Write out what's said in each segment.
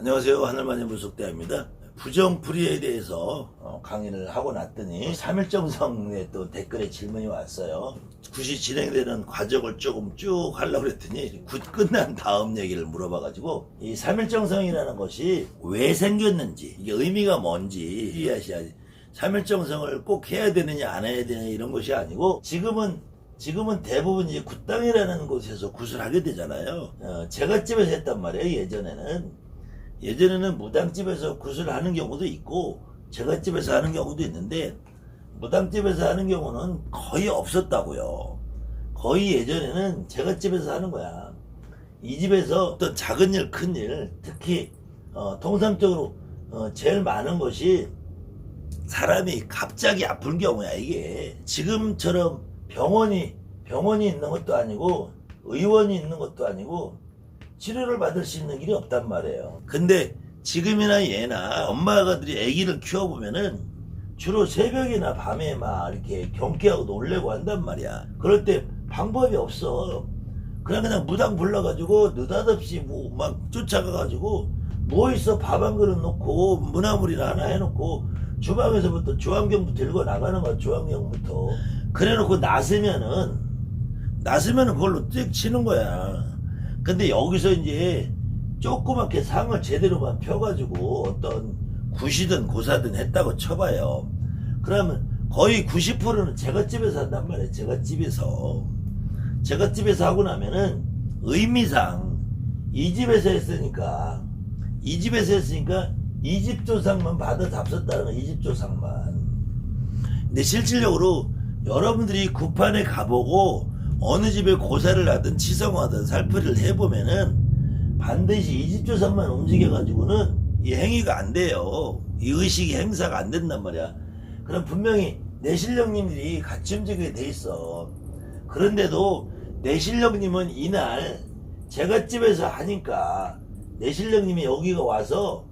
안녕하세요. 하늘만의 무속대입니다. 부정불의에 대해서 어, 강의를 하고 났더니 3일정성에 또 댓글에 질문이 왔어요. 굿이 진행되는 과정을 조금 쭉 하려고 그랬더니 굿 끝난 다음 얘기를 물어봐가지고 이 3일정성이라는 것이 왜 생겼는지 이게 의미가 뭔지 이해하셔야지. 3일정성을 꼭 해야 되느냐 안 해야 되느냐 이런 것이 아니고 지금은 지금은 대부분 이제 굿당이라는 곳에서 굿을 하게 되잖아요. 어, 제가 집에서 했단 말이에요. 예전에는 예전에는 무당집에서 굿을 하는 경우도 있고 제갓집에서 하는 경우도 있는데 무당집에서 하는 경우는 거의 없었다고요. 거의 예전에는 제갓집에서 하는 거야. 이 집에서 어떤 작은 일, 큰 일, 특히 어, 통상적으로 어, 제일 많은 것이 사람이 갑자기 아픈 경우야 이게 지금처럼 병원이 병원이 있는 것도 아니고 의원이 있는 것도 아니고 치료를 받을 수 있는 길이 없단 말이에요. 근데 지금이나 얘나 엄마가들이 아기를 키워보면은 주로 새벽이나 밤에 막 이렇게 경기하고 놀래고 한단 말이야. 그럴 때 방법이 없어. 그냥 그냥 무당 불러가지고 느닷없이 뭐 막 쫓아가가지고 뭐 있어 밥 한 그릇 놓고 문화물이나 하나 해놓고 주방에서부터 주황경부 들고 나가는 거야 주황경부터 그래놓고 나서면은 나서면은 그걸로 띡 치는 거야. 근데 여기서 이제 조그맣게 상을 제대로만 펴가지고 어떤 굿이든 고사든 했다고 쳐봐요. 그러면 거의 90%는 제갓집에서 한단 말이에요. 제갓집에서. 제갓집에서 하고 나면은 의미상 이 집에서 했으니까 이 집에서 했으니까 이 집 조상만 받아 잡섰다는 거, 이 집 조상만. 근데 실질적으로 여러분들이 굿판에 가보고 어느 집에 고사를 하든 치성하든 살풀이를 해보면은 반드시 이집 조상만 움직여가지고는 이 행위가 안 돼요. 이 의식이 행사가 안 된단 말이야. 그럼 분명히 내 실령님들이 같이 움직이게 돼 있어. 그런데도 내 실령님은 이날 제가 집에서 하니까 내 실령님이 여기가 와서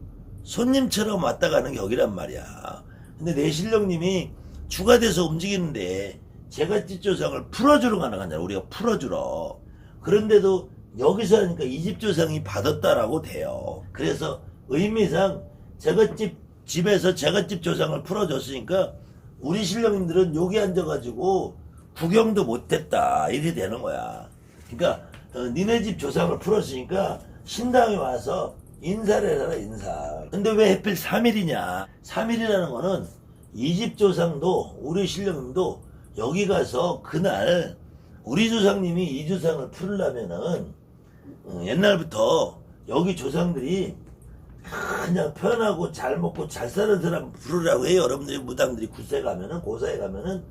손님처럼 왔다 가는 게 여기란 말이야. 근데 내 실령님이 주가 돼서 움직이는데 제가 집 조상을 풀어주러 가는 거잖아. 우리가 풀어주러. 그런데도 여기서 하니까 이집 조상이 받았다라고 돼요. 그래서 의미상 제가 집 집에서 제가 집 조상을 풀어줬으니까 우리 신령님들은 여기 앉아가지고 구경도 못했다 이렇게 되는 거야. 그러니까 어, 니네 집 조상을 풀었으니까 신당에 와서 인사를 해라 인사. 근데 왜 하필 3일이냐? 3일이라는 거는 이 집 조상도 우리 신령님도 여기 가서 그날 우리 조상님이 이 조상을 풀려면은 어, 옛날부터 여기 조상들이 그냥 편하고 잘 먹고 잘 사는 사람 부르라고 해요. 여러분들이 무당들이 굿에 가면은 고사에 가면은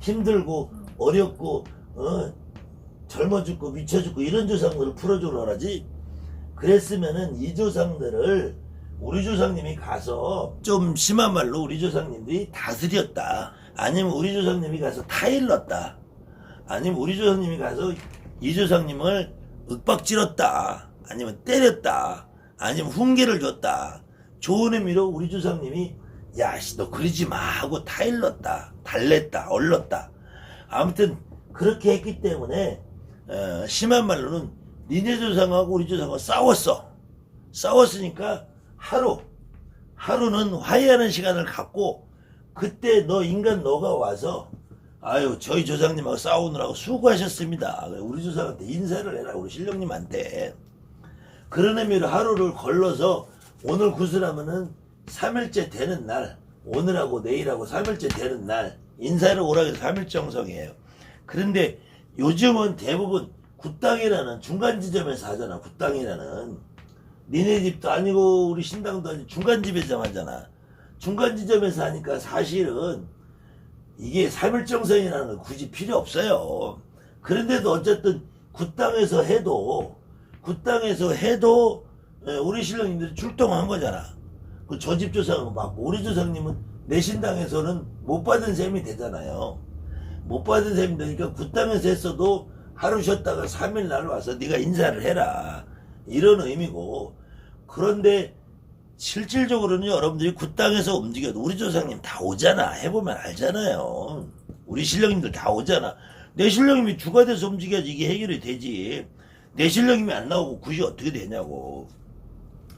힘들고 어렵고 어, 젊어 죽고 미쳐 죽고 이런 조상들을 풀어주라 하지. 그랬으면은 이 조상들을 우리 조상님이 가서 좀 심한 말로 우리 조상님들이 다스렸다. 아니면 우리 조상님이 가서 타일렀다. 아니면 우리 조상님이 가서 이 조상님을 윽박질렀다. 아니면 때렸다. 아니면 훈계를 줬다. 좋은 의미로 우리 조상님이 야씨 너 그러지 마 하고 타일렀다. 달랬다. 얼렀다. 아무튼 그렇게 했기 때문에 어, 심한 말로는 니네 조상하고 우리 조상하고 싸웠어. 싸웠으니까 하루 하루는 화해하는 시간을 갖고 그때 너 인간 너가 와서 아유 저희 조상님하고 싸우느라고 수고하셨습니다. 우리 조상한테 인사를 해라 우리 신령님한테 그런 의미로 하루를 걸러서 오늘 구슬하면은 3일째 되는 날 오늘하고 내일하고 3일째 되는 날 인사를 오라고 해서 3일 정성이에요. 그런데 요즘은 대부분 굿당이라는 중간 지점에서 하잖아. 굿당이라는 니네 집도 아니고 우리 신당도 아니고 중간 지점에서 하잖아. 중간 지점에서 하니까 사실은 이게 3일 정성이라는 거 굳이 필요 없어요. 그런데도 어쨌든 굿당에서 해도 굿당에서 해도 예, 우리 신령님들이 출동한 거잖아. 그저집 조상은 막 우리 조상님은 내 신당에서는 못 받은 셈이 되잖아요. 못 받은 셈이 되니까 굿당에서 했어도 하루 쉬었다가 3일 날 와서 네가 인사를 해라. 이런 의미고 그런데 실질적으로는 여러분들이 굿당에서 움직여도 우리 조상님 다 오잖아. 해보면 알잖아요. 우리 신령님들 다 오잖아. 내 신령님이 주가 돼서 움직여야지 이게 해결이 되지. 내 신령님이 안 나오고 굿이 어떻게 되냐고.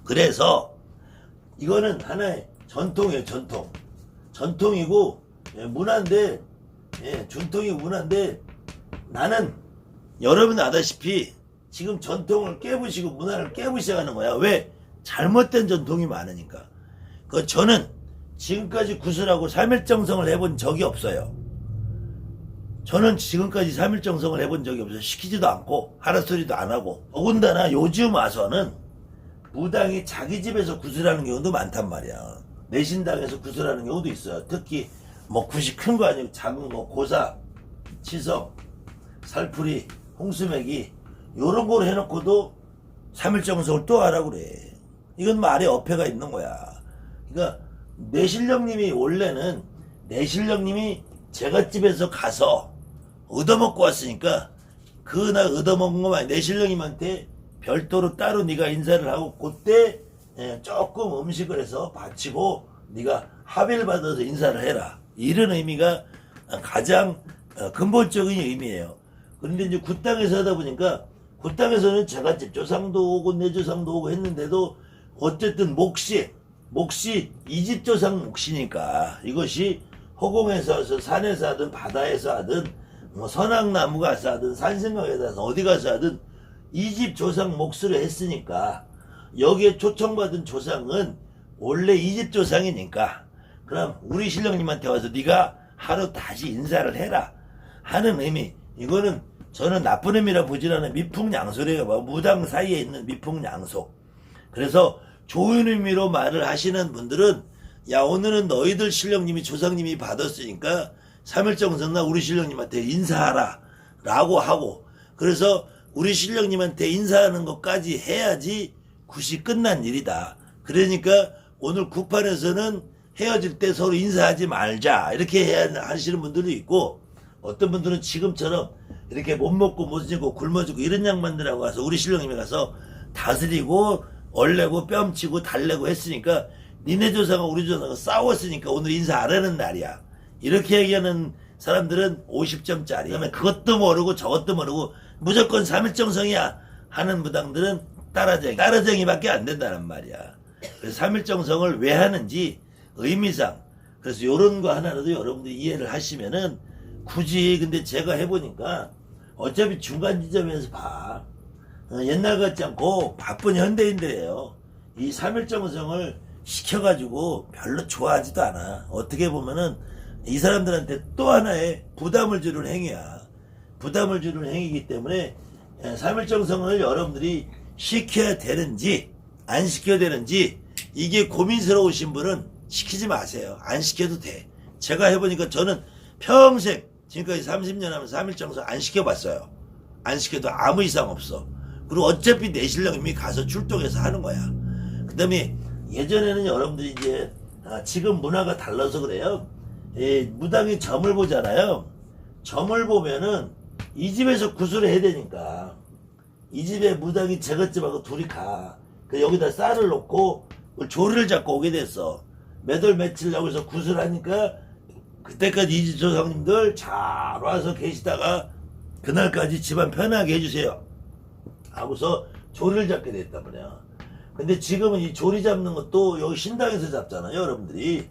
그래서 이거는 하나의 전통이에요, 전통. 전통이고 예, 문화인데 예, 전통이 문화인데 나는 여러분 아다시피 지금 전통을 깨부시고 문화를 깨부시하는 거야. 왜? 잘못된 전통이 많으니까. 그 저는 지금까지 구슬하고 삼일정성을 해본 적이 없어요. 저는 지금까지 삼일정성을 해본 적이 없어요. 시키지도 않고 하라 소리도 안 하고 더군다나 요즘 와서는 무당이 자기 집에서 구슬하는 경우도 많단 말이야. 내신당에서 구슬하는 경우도 있어요. 특히 뭐 굿이 큰 거 아니고 작은 거 고사, 치석, 살풀이, 홍수맥이 요런 걸 해놓고도 삼일정성을 또 하라고 그래. 이건 말에 어폐가 있는 거야. 그러니까 내실령님이 원래는 내실령님이 제가 집에서 가서 얻어먹고 왔으니까 그날 얻어먹은 것만 내실령님한테 별도로 따로 네가 인사를 하고 그때 예, 조금 음식을 해서 바치고 네가 합의를 받아서 인사를 해라. 이런 의미가 가장 어, 근본적인 의미예요. 그런데 이제 굿땅에서 하다 보니까 굿땅에서는 제가 집 조상도 오고 내 조상도 오고 했는데도 어쨌든 몫이 몫이 이집 조상 몫이니까 이것이 허공에서 와서 산에서 하든 바다에서 하든 뭐 선악나무 가서 하든 산생각에서 어디 가서 하든 이집 조상 몫으로 했으니까 여기에 초청받은 조상은 원래 이집 조상이니까 그럼 우리 신령님한테 와서 네가 하루 다시 인사를 해라 하는 의미. 이거는 저는 나쁜 의미라 보질 않아요. 미풍양소래요. 뭐 무당 사이에 있는 미풍양소 그래서 좋은 의미로 말을 하시는 분들은 야 오늘은 너희들 신령님이 조상님이 받았으니까 삼일정성나 우리 신령님한테 인사하라 라고 하고 그래서 우리 신령님한테 인사하는 것까지 해야지 굿이 끝난 일이다. 그러니까 오늘 구판에서는 헤어질 때 서로 인사하지 말자 이렇게 하시는 분들도 있고 어떤 분들은 지금처럼 이렇게 못 먹고 못 지고 굶어 죽고 이런 양반들하고 가서 우리 신령님이 가서 다스리고 얼레고 뺨치고 달래고 했으니까 니네 조상과 우리 조상과 싸웠으니까 오늘 인사 안 하는 날이야. 이렇게 얘기하는 사람들은 50점짜리. 그다음에 그것도 모르고 저것도 모르고 무조건 삼일정성이야 하는 무당들은 따라쟁이. 따라쟁이밖에 안 된다는 말이야. 그래서 삼일정성을 왜 하는지 의미상 그래서 요런 거 하나라도 여러분들이 이해를 하시면은 굳이 근데 제가 해보니까 어차피 중간 지점에서 봐. 어, 옛날 같지 않고 바쁜 현대인들이에요. 이 삼일정성을 시켜가지고 별로 좋아하지도 않아. 어떻게 보면은 이 사람들한테 또 하나의 부담을 주는 행위야. 부담을 주는 행위이기 때문에 예, 삼일정성을 여러분들이 시켜야 되는지 안 시켜야 되는지 이게 고민스러우신 분은 시키지 마세요. 안 시켜도 돼. 제가 해보니까 저는 평생 지금까지 30년 하면서 삼일정성 안 시켜봤어요. 안 시켜도 아무 이상 없어. 그리고 어차피 내 신령님이 가서 출동해서 하는 거야. 그 다음에 예전에는 여러분들이 이제 아, 지금 문화가 달라서 그래요. 예, 무당이 점을 보잖아요. 점을 보면은 이 집에서 구슬을 해야 되니까 이 집에 무당이 제갓집하고 둘이 가. 그 여기다 쌀을 놓고 조를 잡고 오게 됐어. 몇월 며칠 여기서 구슬하니까 그때까지 이집 조상님들 잘 와서 계시다가 그날까지 집안 편하게 해주세요. 하고서 조리를 잡게 됐단 말이야. 근데 지금은 이 조리 잡는 것도 여기 신당에서 잡잖아요, 여러분들이.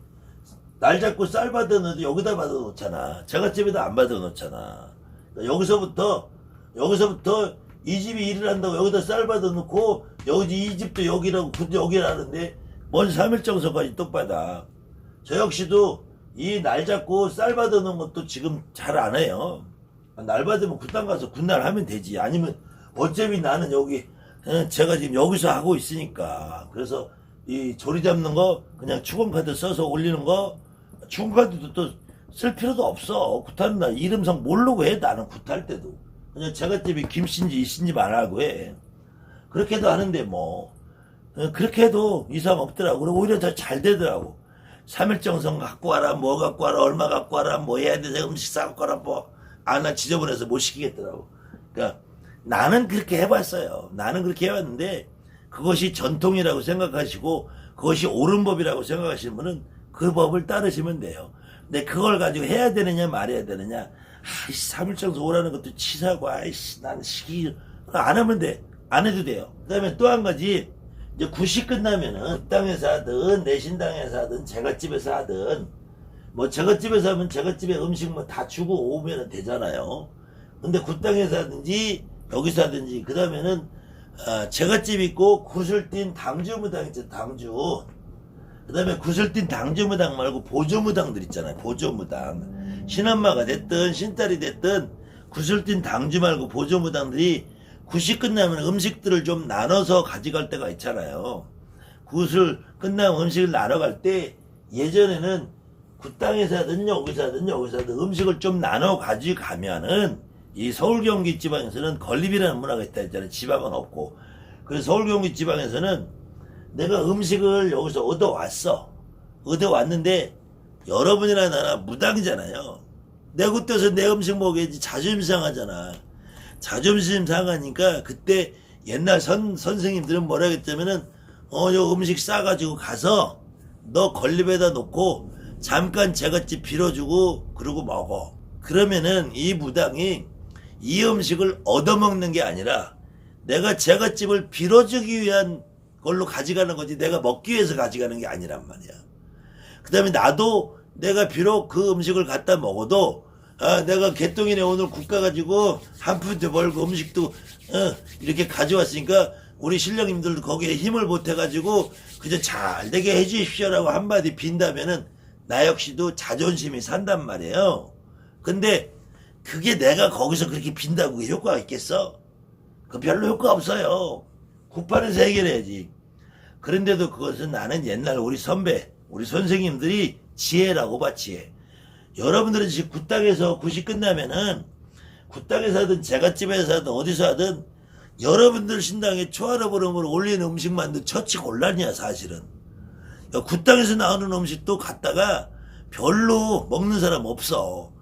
날 잡고 쌀 넣어도 여기다 받아 놓잖아. 제갓집에다 안 받아 놓잖아. 그러니까 여기서부터, 여기서부터 이 집이 일을 한다고 여기다 쌀 받아 놓고, 여기 이 집도 여기라고, 굿도 여기라는데, 뭔 3일 정서까지 또 받아. 저 역시도 이 날 잡고 쌀 받아 놓은 것도 지금 잘 안 해요. 날 받으면 굿당 가서 굿날 하면 되지. 아니면 어차피 나는 여기 어, 제가 지금 여기서 하고 있으니까. 그래서 이 조리 잡는 거 그냥 축원카드 써서 올리는 거 축원카드도 또 쓸 필요도 없어. 굿하는 날 이름상 모르고 해 나는 굿할 때도. 그냥 제가 집이 김씨인지 이씨인지 말하고 해. 그렇게도 하는데 뭐. 어, 그렇게 해도 이상 없더라고. 그리고 오히려 더 잘 되더라고. 삼일정성 갖고 와라 뭐 갖고 와라 얼마 갖고 와라 뭐 해야 돼 음식 싸갖고 와라 뭐 아나 지저분해서 못 시키겠더라고. 그러니까 나는 그렇게 해봤어요. 나는 그렇게 해봤는데 그것이 전통이라고 생각하시고 그것이 옳은 법이라고 생각하시는 분은 그 법을 따르시면 돼요. 근데 그걸 가지고 해야 되느냐 말해야 되느냐 아이씨 삼일정서 오라는 것도 치사고 아이씨 나는 시기 안 하면 돼. 안 해도 돼요. 그 다음에 또 한 가지 이제 9시 끝나면은 땅에서 하든 내 신당에서 하든 제갓집에서 하든 뭐 제갓집에서 하면 제갓집에 음식 뭐 다 주고 오면 되잖아요. 근데 굿땅에서 하든지 여기서 하든지 그 다음에는 아, 제갓집 있고 구슬띤 당주무당 있죠 당주. 그 다음에 구슬띤 당주무당 말고 보조무당들 있잖아요 보조무당. 신엄마가 됐든 신딸이 됐든 구슬띤 당주 말고 보조무당들이 굿이 끝나면 음식들을 좀 나눠서 가져갈 때가 있잖아요. 굿을 끝나면 음식을 나눠 갈 때 예전에는 굿땅에서 하든 여기서 하든 여기서 하든 음식을 좀 나눠 가져가면은 이 서울 경기 지방에서는 건립이라는 문화가 있다 했잖아요. 지방은 없고. 그래서 서울 경기 지방에서는 내가 음식을 여기서 얻어왔어. 얻어왔는데 여러분이나 나나 무당이잖아요. 내 그때서 내 음식 먹어야지 자존심 상하잖아. 자존심 상하니까 그때 옛날 선, 선생님들은 뭐라 했냐면은 어, 요 음식 싸가지고 가서 너 건립에다 놓고 잠깐 제갓집 빌어주고 그러고 먹어. 그러면은 이 무당이 이 음식을 얻어먹는 게 아니라 내가 제갓집을 빌어주기 위한 걸로 가져가는 거지 내가 먹기 위해서 가져가는 게 아니란 말이야. 그 다음에 나도 내가 비록 그 음식을 갖다 먹어도 아, 내가 개똥이네 오늘 국 가 가지고 한 푼도 벌고 음식도 어, 이렇게 가져왔으니까 우리 신령님들도 거기에 힘을 보태가지고 그저 잘 되게 해주십시오라고 한마디 빈다면은 나 역시도 자존심이 산단 말이에요. 근데 그게 내가 거기서 그렇게 빈다고 그게 효과가 있겠어? 그 별로 효과 없어요. 국판에서 해결해야지. 그런데도 그것은 나는 옛날 우리 선배, 우리 선생님들이 지혜라고 봐, 지혜. 여러분들은 지금 굿땅에서 굿이 끝나면은 굿땅에서 하든 제갓집에서 하든 어디서 하든 여러분들 신당에 초하루 보름으로 올리는 음식만도 처치 곤란이야, 사실은. 야, 굿땅에서 나오는 음식도 갖다가 별로 먹는 사람 없어.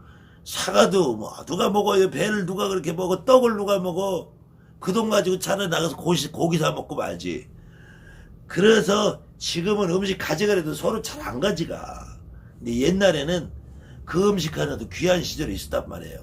사과도 뭐 누가 먹어요? 배를 누가 그렇게 먹어? 떡을 누가 먹어? 그 돈 가지고 차라리 나가서 고기, 고기 사 먹고 말지. 그래서 지금은 음식 가져가려도 서로 잘 안 가져가. 근데 옛날에는 그 음식 하나도 귀한 시절이 있었단 말이에요.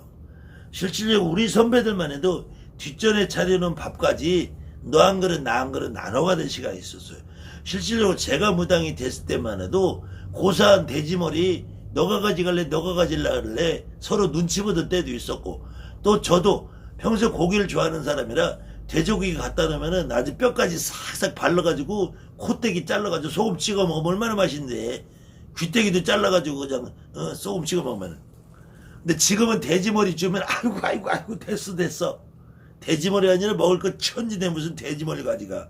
실질적으로 우리 선배들만 해도 뒷전에 차려놓은 밥까지 너 한 그릇 나 한 그릇 나눠 가던 시간이 있었어요. 실질적으로 제가 무당이 됐을 때만 해도 고사한 돼지머리 너가 가져갈래 너가 가질라 그럴래 서로 눈치 보던 때도 있었고 또 저도 평소에 고기를 좋아하는 사람이라 돼지고기 갖다 놓으면은 아주 뼈까지 싹싹 발라가지고 콧대기 잘라가지고 소금 찍어 먹으면 얼마나 맛있는데. 귀때기도 잘라가지고 그냥 어, 소금 찍어 먹으면 근데 지금은 돼지머리 주면 아이고 아이고 아이고 됐어 됐어. 돼지머리 아니라 먹을 거 천지네 무슨 돼지머리 가지가.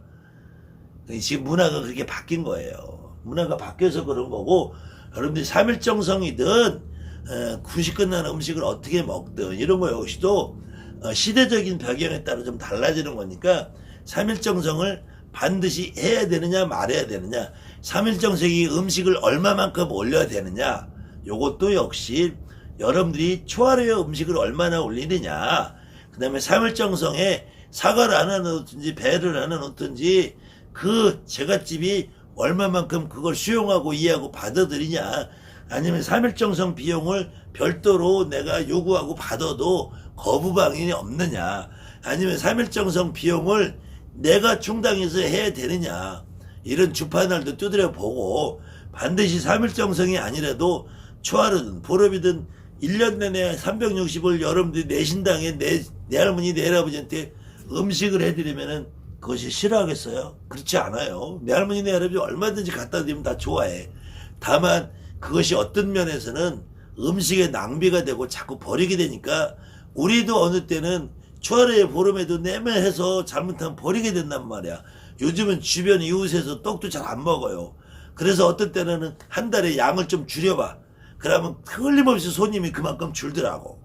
지금 문화가 그렇게 바뀐 거예요. 문화가 바뀌어서 그런 거고 여러분들이 삼일정성이든 어, 구시 끝나는 음식을 어떻게 먹든 이런 거 역시도 어, 시대적인 배경에 따라 좀 달라지는 거니까 삼일정성을 반드시 해야 되느냐 말해야 되느냐 삼일정성이 음식을 얼마만큼 올려야 되느냐 요것도 역시 여러분들이 초하루에 음식을 얼마나 올리느냐 그 다음에 삼일정성에 사과를 하나 넣든지 배를 하나 넣든지 그 제갓집이 얼마만큼 그걸 수용하고 이해하고 받아들이냐. 아니면 삼일정성 비용을 별도로 내가 요구하고 받아도 거부방이 없느냐. 아니면 삼일정성 비용을 내가 충당해서 해야 되느냐. 이런 주판을도 두드려 보고 반드시 삼일정성이 아니라도 초하루든 보름이든 1년 내내 360을 여러분들이 내 신당에 내, 내 할머니 내 할아버지한테 음식을 해드리면은 그것이 싫어하겠어요? 그렇지 않아요. 내 할머니 내 할아버지 얼마든지 갖다 드리면 다 좋아해. 다만 그것이 어떤 면에서는 음식의 낭비가 되고 자꾸 버리게 되니까 우리도 어느 때는 초하루에 보름에도 내면해서 잘못하면 버리게 된단 말이야. 요즘은 주변 이웃에서 떡도 잘 안 먹어요. 그래서 어떤 때는 한 달에 양을 좀 줄여봐. 그러면 틀림없이 손님이 그만큼 줄더라고.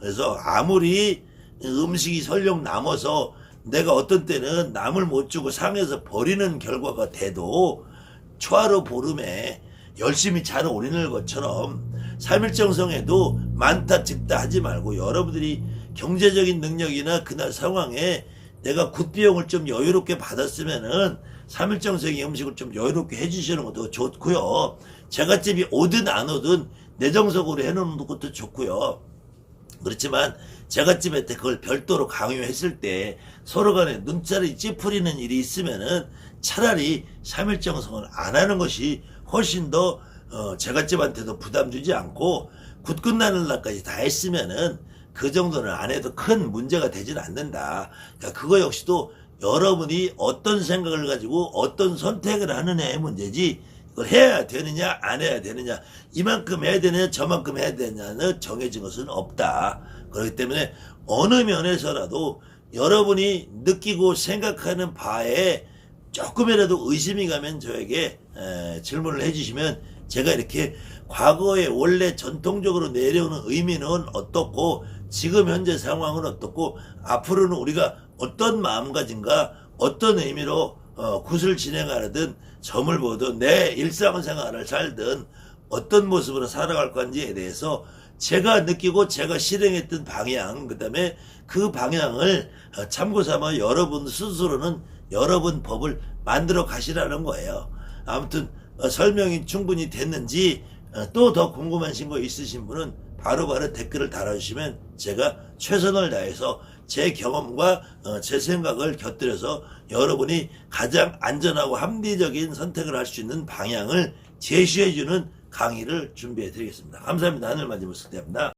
그래서 아무리 음식이 설령 남아서 내가 어떤 때는 남을 못 주고 상해서 버리는 결과가 돼도 초하루 보름에 열심히 잘 올리는 것처럼 삼일정성에도 많다 적다 하지 말고 여러분들이 경제적인 능력이나 그날 상황에 내가 굿비용을 좀 여유롭게 받았으면은 삼일정성의 음식을 좀 여유롭게 해주시는 것도 좋고요. 제갓집이 오든 안 오든 내정석으로 해놓는 것도 좋고요. 그렇지만 제갓집에 그걸 별도로 강요했을 때 서로 간에 눈살이 찌푸리는 일이 있으면은 차라리 3일 정성을 안 하는 것이 훨씬 더 어, 제갓집한테도 부담 주지 않고 굿 끝나는 날까지 다 했으면은 그 정도는 안 해도 큰 문제가 되진 않는다. 그러니까 그거 역시도 여러분이 어떤 생각을 가지고 어떤 선택을 하느냐의 문제지 이걸 해야 되느냐 안 해야 되느냐 이만큼 해야 되느냐 저만큼 해야 되느냐는 정해진 것은 없다. 그렇기 때문에 어느 면에서라도 여러분이 느끼고 생각하는 바에 조금이라도 의심이 가면 저에게 에, 질문을 해주시면 제가 이렇게 과거에 원래 전통적으로 내려오는 의미는 어떻고 지금 현재 상황은 어떻고 앞으로는 우리가 어떤 마음가짐과 어떤 의미로 어, 굿을 진행하든 점을 보든 내 일상생활을 살든 어떤 모습으로 살아갈 건지에 대해서 제가 느끼고 제가 실행했던 방향 그 다음에 그 방향을 어, 참고 삼아 여러분 스스로는 여러분 법을 만들어 가시라는 거예요. 아무튼 어, 설명이 충분히 됐는지 또 더 궁금하신 거 있으신 분은 바로바로 댓글을 달아주시면 제가 최선을 다해서 제 경험과 어, 제 생각을 곁들여서 여러분이 가장 안전하고 합리적인 선택을 할 수 있는 방향을 제시해주는 강의를 준비해 드리겠습니다. 감사합니다. 하늘만 집을 숙대합니다.